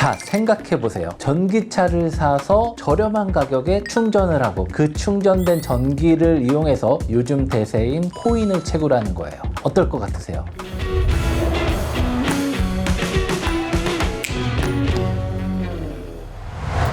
자, 생각해 보세요. 전기차를 사서 저렴한 가격에 충전을 하고 그 충전된 전기를 이용해서 요즘 대세인 코인을 채굴하는 거예요. 어떨 것 같으세요?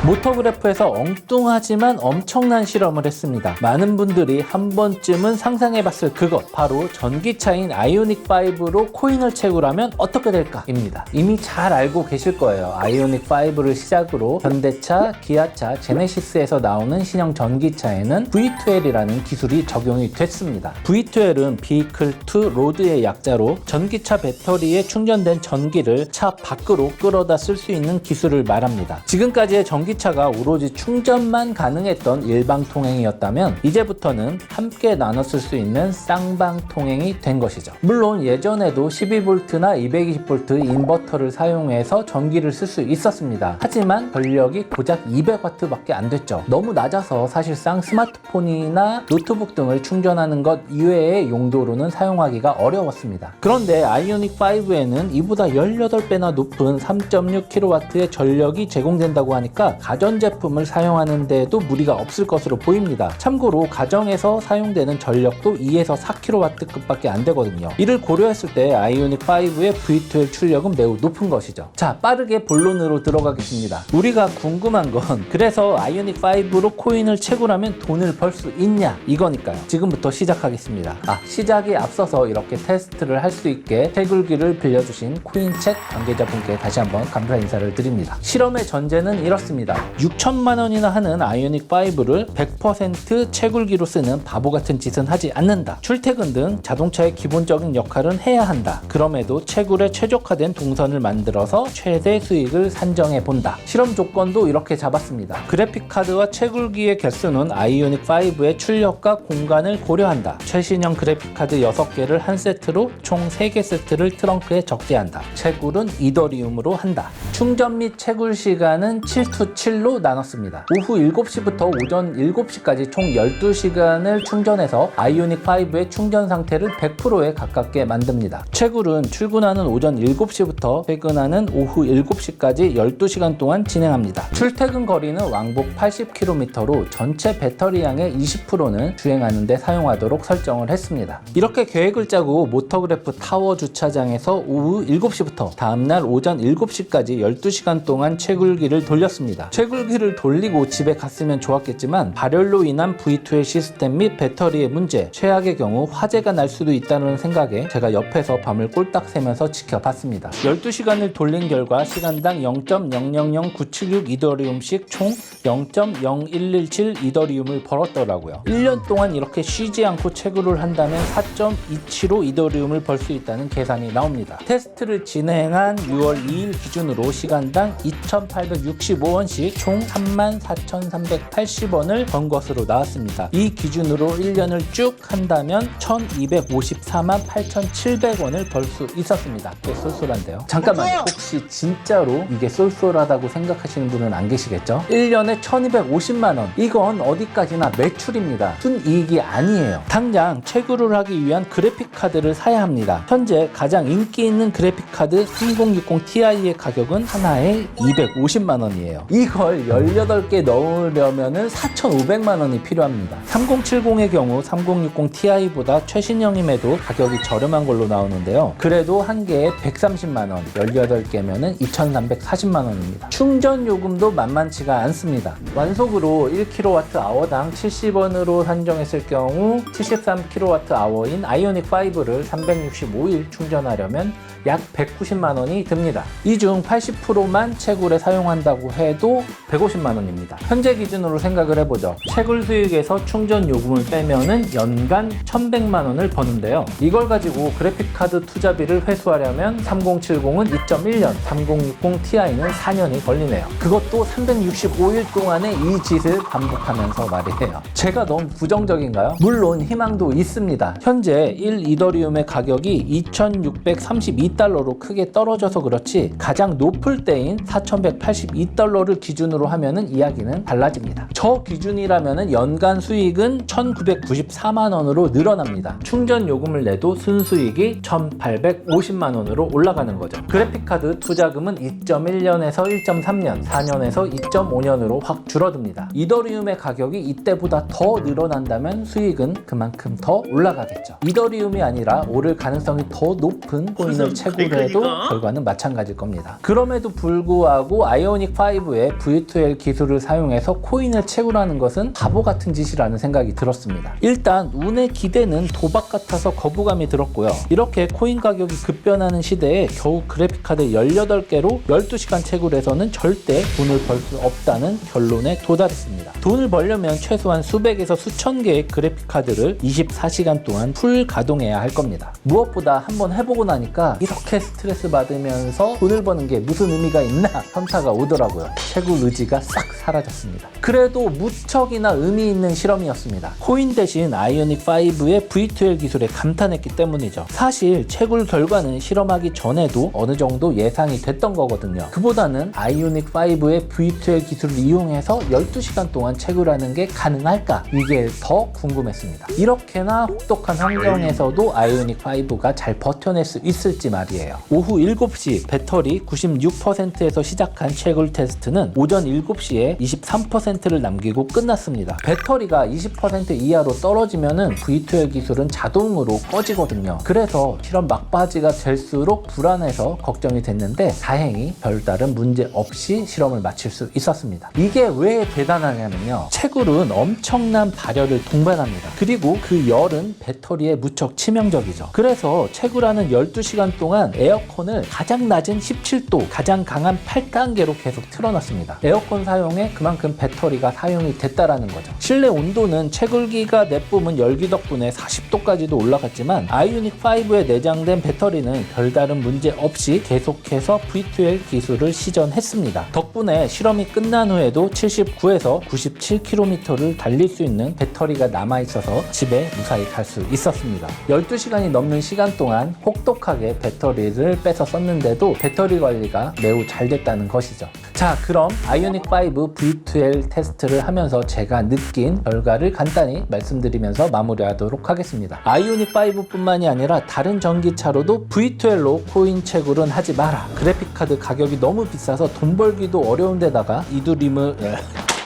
모터그래프에서 엉뚱하지만 엄청난 실험을 했습니다. 많은 분들이 한 번쯤은 상상해봤을 그것 바로 전기차인 아이오닉5로 코인을 채굴하면 어떻게 될까입니다. 이미 잘 알고 계실 거예요. 아이오닉5를 시작으로 현대차, 기아차, 제네시스에서 나오는 신형 전기차에는 V12이라는 기술이 적용이 됐습니다. V12은 Vehicle to Load의 약자로 전기차 배터리에 충전된 전기를 차 밖으로 끌어다 쓸 수 있는 기술을 말합니다. 지금까지의 전기 차가 오로지 충전만 가능했던 일방 통행이었다면 이제부터는 함께 나눠 쓸 수 있는 쌍방 통행이 된 것이죠. 물론 예전에도 12V나 220V 인버터를 사용해서 전기를 쓸 수 있었습니다. 하지만 전력이 고작 200W밖에 안 됐죠. 너무 낮아서 사실상 스마트폰이나 노트북 등을 충전하는 것 이외의 용도로는 사용하기가 어려웠습니다. 그런데 아이오닉 5에는 이보다 18배나 높은 3.6kW의 전력이 제공된다고 하니까 가전제품을 사용하는 데에도 무리가 없을 것으로 보입니다. 참고로 가정에서 사용되는 전력도 2에서 4kW급밖에 안 되거든요. 이를 고려했을 때 아이오닉 5의 V12 출력은 매우 높은 것이죠. 자, 빠르게 본론으로 들어가겠습니다. 우리가 궁금한 건 그래서 아이오닉 5로 코인을 채굴하면 돈을 벌 수 있냐 이거니까요. 지금부터 시작하겠습니다. 아, 시작에 앞서서 이렇게 테스트를 할 수 있게 채굴기를 빌려주신 코인챗 관계자분께 다시 한번 감사 인사를 드립니다. 실험의 전제는 이렇습니다. 6천만 원이나 하는 아이오닉 5를 100% 채굴기로 쓰는 바보 같은 짓은 하지 않는다. 출퇴근 등 자동차의 기본적인 역할은 해야 한다. 그럼에도 채굴에 최적화된 동선을 만들어서 최대 수익을 산정해 본다. 실험 조건도 이렇게 잡았습니다. 그래픽 카드와 채굴기의 개수는 아이오닉 5의 출력과 공간을 고려한다. 최신형 그래픽 카드 6개를 한 세트로 총 3개 세트를 트렁크에 적재한다. 채굴은 이더리움으로 한다. 충전 및 채굴 시간은 7to 7로 나눴습니다. 오후 7시부터 오전 7시까지 총 12시간을 충전해서 아이오닉 5의 충전 상태를 100%에 가깝게 만듭니다. 채굴은 출근하는 오전 7시부터 퇴근하는 오후 7시까지 12시간 동안 진행합니다. 출퇴근 거리는 왕복 80km로 전체 배터리 양의 20%는 주행하는 데 사용하도록 설정을 했습니다. 이렇게 계획을 짜고 모터그래프 타워 주차장에서 오후 7시부터 다음날 오전 7시까지 12시간 동안 채굴기를 돌렸습니다. 채굴기를 돌리고 집에 갔으면 좋았겠지만 발열로 인한 V2의 시스템 및 배터리의 문제, 최악의 경우 화재가 날 수도 있다는 생각에 제가 옆에서 밤을 꼴딱 새면서 지켜봤습니다. 12시간을 돌린 결과 시간당 0.000976 이더리움씩 총 0.0117 이더리움을 벌었더라고요. 1년 동안 이렇게 쉬지 않고 채굴을 한다면 4.275 이더리움을 벌 수 있다는 계산이 나옵니다. 테스트를 진행한 6월 2일 기준으로 시간당 2,865원씩 총 34,380원을 번 것으로 나왔습니다. 이 기준으로 1년을 쭉 한다면 1,254만 8,700원을 벌 수 있었습니다. 꽤 쏠쏠한데요. 잠깐만요. 혹시 진짜로 이게 쏠쏠하다고 생각하시는 분은 안 계시겠죠? 1년에 1,250만 원. 이건 어디까지나 매출입니다. 순이익이 아니에요. 당장 채굴을 하기 위한 그래픽 카드를 사야 합니다. 현재 가장 인기 있는 그래픽 카드 3060 Ti의 가격은 하나에 250만 원이에요. 이걸 18개 넣으려면은 4,500만 원이 필요합니다. 3070의 경우 3060 Ti보다 최신형임에도 가격이 저렴한 걸로 나오는데요. 그래도 한 개에 130만 원, 18개면은 2,340만 원입니다. 충전 요금도 만만치가 않습니다. 완속으로 1kWh당 70원으로 산정했을 경우 73kWh인 아이오닉 5를 365일 충전하려면 약 190만 원이 듭니다. 이 중 80%만 채굴에 사용한다고 해도 150만 원입니다. 현재 기준으로 생각을 해보죠. 채굴 수익에서 충전 요금을 빼면은 연간 1100만 원을 버는데요. 이걸 가지고 그래픽 카드 투자비를 회수하려면 3070은 2.1년, 3060 Ti는 4년이 걸리네요. 그것도 365일 동안에 이 짓을 반복하면서 말이에요. 제가 너무 부정적인가요? 물론 희망도 있습니다. 현재 1 이더리움의 가격이 2632달러로 크게 떨어져서 그렇지 가장 높을 때인 4182달러를 기준으로 하면은 이야기는 달라집니다. 저 기준이라면은 연간 수익은 1,994만 원으로 늘어납니다. 충전 요금을 내도 순수익이 1,850만 원으로 올라가는 거죠. 그래픽카드 투자금은 2.1년에서 1.3년, 4년에서 2.5년으로 확 줄어듭니다. 이더리움의 가격이 이때보다 더 늘어난다면 수익은 그만큼 더 올라가겠죠. 이더리움이 아니라 오를 가능성이 더 높은 코인을 채굴해도 그러니까? 결과는 마찬가지일 겁니다. 그럼에도 불구하고 아이오닉 5의 V2L 기술을 사용해서 코인을 채굴하는 것은 바보 같은 짓이라는 생각이 들었습니다. 일단 운의 기대는 도박 같아서 거부감이 들었고요. 이렇게 코인 가격이 급변하는 시대에 겨우 그래픽카드 18개로 12시간 채굴해서는 절대 돈을 벌 수 없다는 결론에 도달했습니다. 돈을 벌려면 최소한 수백에서 수천 개의 그래픽카드를 24시간 동안 풀 가동해야 할 겁니다. 무엇보다 한번 해보고 나니까 이렇게 스트레스 받으면서 돈을 버는 게 무슨 의미가 있나 현타가 오더라고요. 채굴 의지가 싹 사라졌습니다. 그래도 무척이나 의미 있는 실험이었습니다. 코인 대신 아이오닉 5의 V2L 기술에 감탄했기 때문이죠. 사실 채굴 결과는 실험하기 전에도 어느 정도 예상이 됐던 거거든요. 그보다는 아이오닉 5의 V2L 기술을 이용해서 12시간 동안 채굴하는 게 가능할까? 이게 더 궁금했습니다. 이렇게나 혹독한 환경에서도 아이오닉 5가 잘 버텨낼 수 있을지 말이에요. 오후 7시 배터리 96%에서 시작한 채굴 테스트는 오전 7시에 23%를 남기고 끝났습니다. 배터리가 20% 이하로 떨어지면은 V2L 기술은 자동으로 꺼지거든요. 그래서 실험 막바지가 될수록 불안해서 걱정이 됐는데 다행히 별다른 문제 없이 실험을 마칠 수 있었습니다. 이게 왜 대단하냐면요. 채굴은 엄청난 발열을 동반합니다. 그리고 그 열은 배터리에 무척 치명적이죠. 그래서 채굴하는 12시간 동안 에어컨을 가장 낮은 17도, 가장 강한 8단계로 계속 틀어놨습니다. 에어컨 사용에 그만큼 배터리 가 사용이 됐다라는 거죠. 실내 온도는 채굴기가 내뿜은 열기 덕분에 40도까지도 올라갔지만 아이오닉 5에 내장된 배터리는 별다른 문제 없이 계속해서 V2L 기술을 시전했습니다. 덕분에 실험이 끝난 후에도 79에서 97km를 달릴 수 있는 배터리가 남아 있어서 집에 무사히 갈 수 있었습니다. 12시간이 넘는 시간 동안 혹독하게 배터리를 빼서 썼는데도 배터리 관리가 매우 잘 됐다는 것이죠. 자, 그럼 아이오닉 5 V2L 테스트를 하면서 제가 느낀 결과를 간단히 말씀드리면서 마무리하도록 하겠습니다. 아이오닉 5뿐만이 아니라 다른 전기차로도 V2L로 코인 채굴은 하지 마라. 그래픽카드 가격이 너무 비싸서 돈 벌기도 어려운데다가 이두림을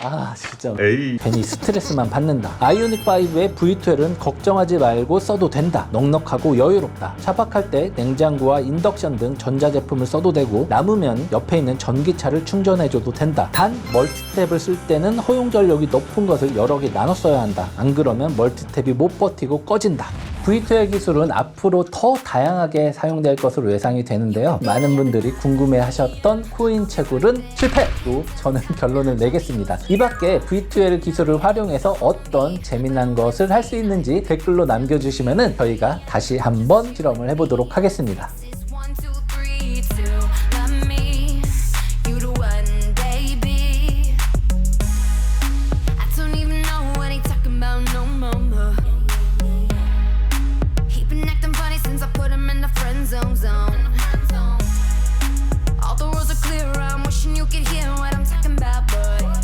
아 진짜 에이 괜히 스트레스만 받는다. 아이오닉 5의 V12은 걱정하지 말고 써도 된다. 넉넉하고 여유롭다. 차박할 때 냉장고와 인덕션 등 전자제품을 써도 되고 남으면 옆에 있는 전기차를 충전해줘도 된다. 단 멀티탭을 쓸 때는 허용 전력이 높은 것을 여러 개 나눠 써야 한다. 안 그러면 멀티탭이 못 버티고 꺼진다. V2L 기술은 앞으로 더 다양하게 사용될 것으로 예상이 되는데요. 많은 분들이 궁금해 하셨던 코인 채굴은 실패로 저는 결론을 내겠습니다. 이 밖에 V2L 기술을 활용해서 어떤 재미난 것을 할 수 있는지 댓글로 남겨주시면 저희가 다시 한번 실험을 해보도록 하겠습니다.